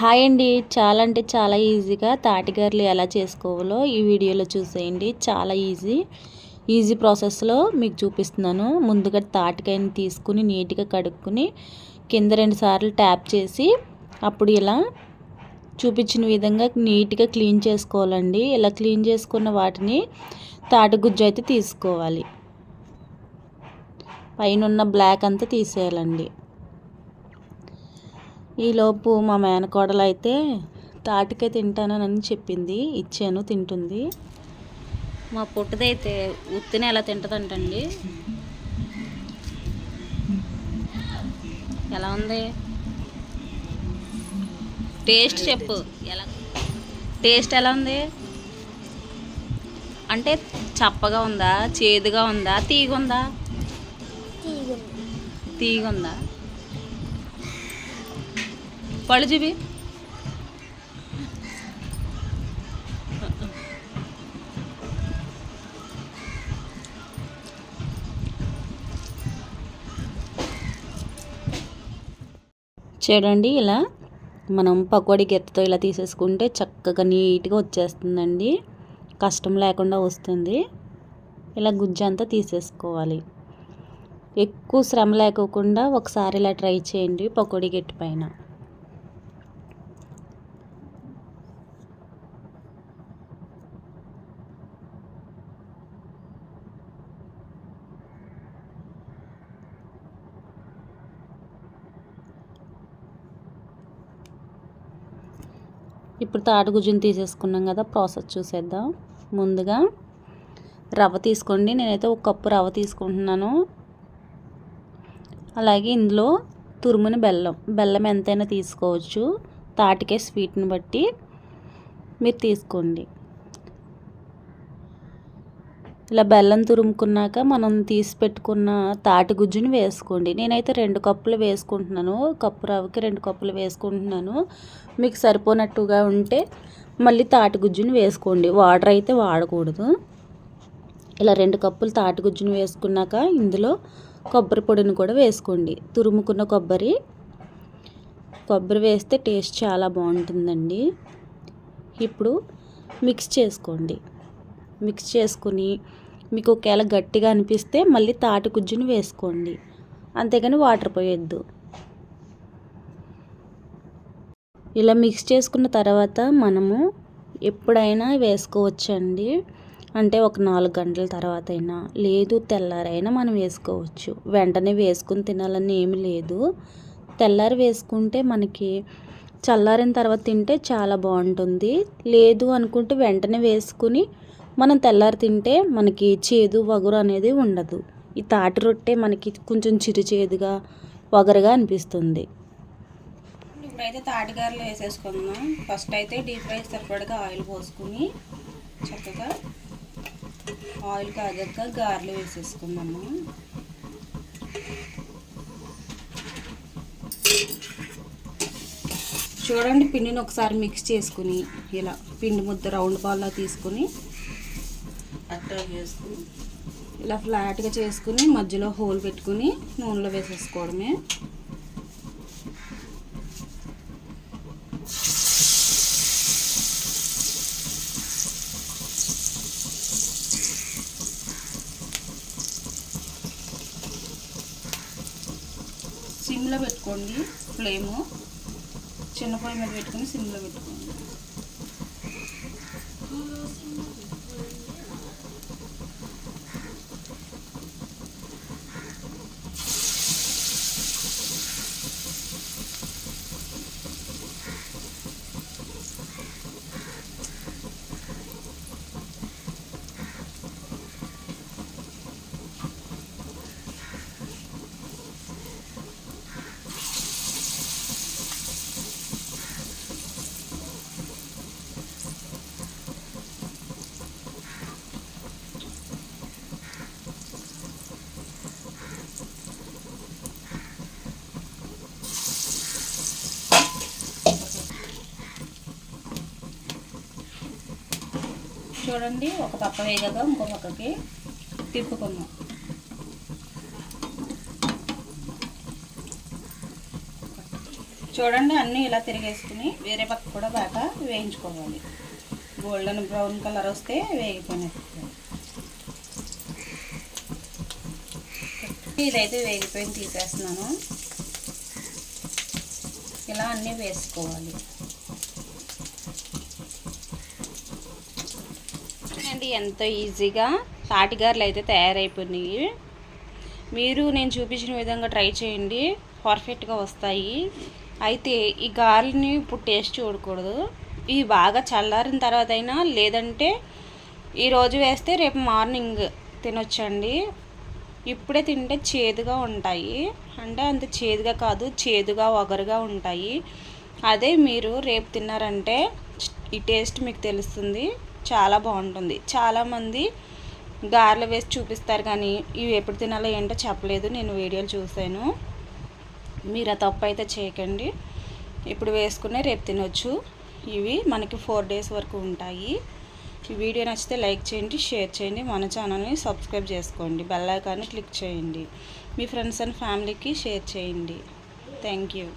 Hi అండి. చాలా అంటే చాలా ఈజీగా తాటిగారలు ఎలా చేసుకోవాలో ఈ వీడియోలో చూసేయండి. చాలా ఈజీ. ఈజీ ప్రాసెస్లో మీకు చూపిస్తున్నాను. ముందుగా తాటికాయని తీసుకుని నీట్గా కడుక్కుని కింద రెండు సార్లు ట్యాప్ చేసి అప్పుడు ఇలా చూపించిన విధంగా నీట్గా క్లీన్ చేసుకోవాలండి. ఇలా క్లీన్ చేసుకున్న వాటిని తాటిగుజ్జు అయితే తీసుకోవాలి. పైన ఉన్న బ్లాక్ అంతా తీసేయాలండి. ఈలోపు మా మేనకోడలు అయితే తాటికే తింటానని చెప్పింది. ఇచ్చాను తింటుంది. మా పుట్టదైతే ఉత్తిని ఎలా తింటుందంటండి. ఎలా ఉంది? టేస్ట్ చెప్పు. ఎలా టేస్ట్ ఎలా ఉంది? అంటే చప్పగా ఉందా? చేదుగా ఉందా? తీగుందా. తీగుందా? పళ్ళు చూపి చూడండి ఇలా మనం పకోడీ గెత్తతో ఇలా తీసేసుకుంటే చక్కగా నీట్గా వచ్చేస్తుందండి. కష్టం లేకుండా వస్తుంది. ఇలా గుజ్జంతా తీసేసుకోవాలి. ఎక్కువ శ్రమ లేకోకుండా ఒకసారి ఇలా ట్రై చేయండి పకోడీ గెట్టి పైన. ఇప్పుడు తాటిగుజ్జుని తీసేసుకున్నాం కదా ప్రాసెస్ చూసేద్దాం. ముందుగా రవ్వ తీసుకోండి. నేనైతే ఒక కప్పు రవ్వ తీసుకుంటున్నాను. అలాగే ఇందులో తురుముని బెల్లం బెల్లం ఎంతైనా తీసుకోవచ్చు. తాటికే స్వీట్ని బట్టి మీరు తీసుకోండి. ఇలా బెల్లం తురుముకున్నాక మనం తీసి పెట్టుకున్న తాటి గుజ్జుని వేసుకోండి. నేనైతే రెండు కప్పులు వేసుకుంటున్నాను. కప్పు రవ్వకి రెండు కప్పులు వేసుకుంటున్నాను. మీకు సరిపోనట్టుగా ఉంటే మళ్ళీ తాటి గుజ్జుని వేసుకోండి. వాటర్ అయితే వాడకూడదు. ఇలా రెండు కప్పులు తాటి గుజ్జుని వేసుకున్నాక ఇందులో కొబ్బరి పొడిని కూడా వేసుకోండి. తురుముకున్న కొబ్బరి. కొబ్బరి వేస్తే టేస్ట్ చాలా బాగుంటుందండి. ఇప్పుడు మిక్స్ చేసుకోండి. మిక్స్ చేసుకుని మీకు ఒకవేళ గట్టిగా అనిపిస్తే మళ్ళీ తాటి గుజ్జుని వేసుకోండి. అంతేగాని వాటర్ పోయొద్దు. ఇలా మిక్స్ చేసుకున్న తర్వాత మనము ఎప్పుడైనా వేసుకోవచ్చండి. అంటే ఒక నాలుగు గంటల తర్వాత అయినా లేదు తెల్లారైనా మనం వేసుకోవచ్చు. వెంటనే వేసుకుని తినాలని ఏమి లేదు. తెల్లారి వేసుకుంటే మనకి చల్లారిన తర్వాత తింటే చాలా బాగుంటుంది. లేదు అనుకుంటే వెంటనే వేసుకుని మనం తెల్లారి తింటే మనకి చేదు వగరు అనేది ఉండదు. ఈ తాటి రొట్టె మనకి కొంచెం చిరు చేదుగా వగరుగా అనిపిస్తుంది. ఇప్పుడైతే తాటిగారలు వేసేసుకుందాం ఫస్ట్ అయితే డీప్ ఫ్రై సరిపడగా ఆయిల్ పోసుకుని చక్కగా ఆయిల్ కాగాక గారెలు వేసేసుకుందాము. చూడండి పిండిని ఒకసారి మిక్స్ చేసుకుని ఇలా పిండి ముద్ద రౌండ్ బాల్లా తీసుకుని అట్లా చేసుకుని ఇలా ఫ్లాట్గా చేసుకుని మధ్యలో హోల్ పెట్టుకుని నూనెలో వేసేసుకోవడమే. సిమ్లో పెట్టుకోండి ఫ్లేము. చిన్న పొయ్యి మీద పెట్టుకుని సిమ్లో పెట్టుకోండి. చూడండి ఒక పక్క వేయగా ఇంకో పక్కకి తిప్పుకున్నాం చూడండి అన్నీ ఇలా తిరిగేసుకుని వేరే పక్క కూడా బాగా వేయించుకోవాలి. గోల్డెన్ బ్రౌన్ కలర్ వస్తే వేగిపోయినట్టు. ఇదైతే వేగిపోయింది తీసేస్తున్నాను. ఇలా అన్నీ వేసుకోవాలి. చూడండి ఎంతో ఈజీగా తాటిగారులు అయితే తయారైపోయినాయి. మీరు నేను చూపించిన విధంగా ట్రై చేయండి పర్ఫెక్ట్గా వస్తాయి. అయితే ఈ గారెలని ఇప్పుడు టేస్ట్ చూడకూడదు. ఇవి బాగా చల్లారిన తర్వాత అయినా లేదంటే ఈరోజు వేస్తే రేపు మార్నింగ్ తినొచ్చండి. ఇప్పుడే తింటే చేదుగా ఉంటాయి. అంటే అంత చేదుగా కాదు చేదుగా ఒగరుగా ఉంటాయి. అదే మీరు రేపు తిన్నారంటే ఈ టేస్ట్ మీకు తెలుస్తుంది. చాలా బాగుంటుంది. చాలామంది గారెలు వేసి చూపిస్తారు కానీ ఇవి ఎప్పుడు తినాలో ఏంటో చెప్పలేదు. నేను వీడియోలు చూశాను. మీరు ఆ తప్పు అయితే చేయకండి. ఇప్పుడు వేసుకునే రేపు తినొచ్చు. ఇవి మనకి ఫోర్ డేస్ వరకు ఉంటాయి. ఈ వీడియో నచ్చితే లైక్ చేయండి షేర్ చేయండి. మన ఛానల్ని సబ్స్క్రైబ్ చేసుకోండి. బెల్ ఐకాన్ని క్లిక్ చేయండి. మీ ఫ్రెండ్స్ అండ్ ఫ్యామిలీకి షేర్ చేయండి. Thank you.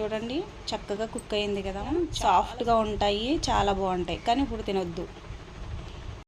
చూడండి చక్కగా కుక్ అయింది కదా. సాఫ్ట్గా ఉంటాయి చాలా బాగుంటాయి. కానీ ఇప్పుడు తినొద్దు.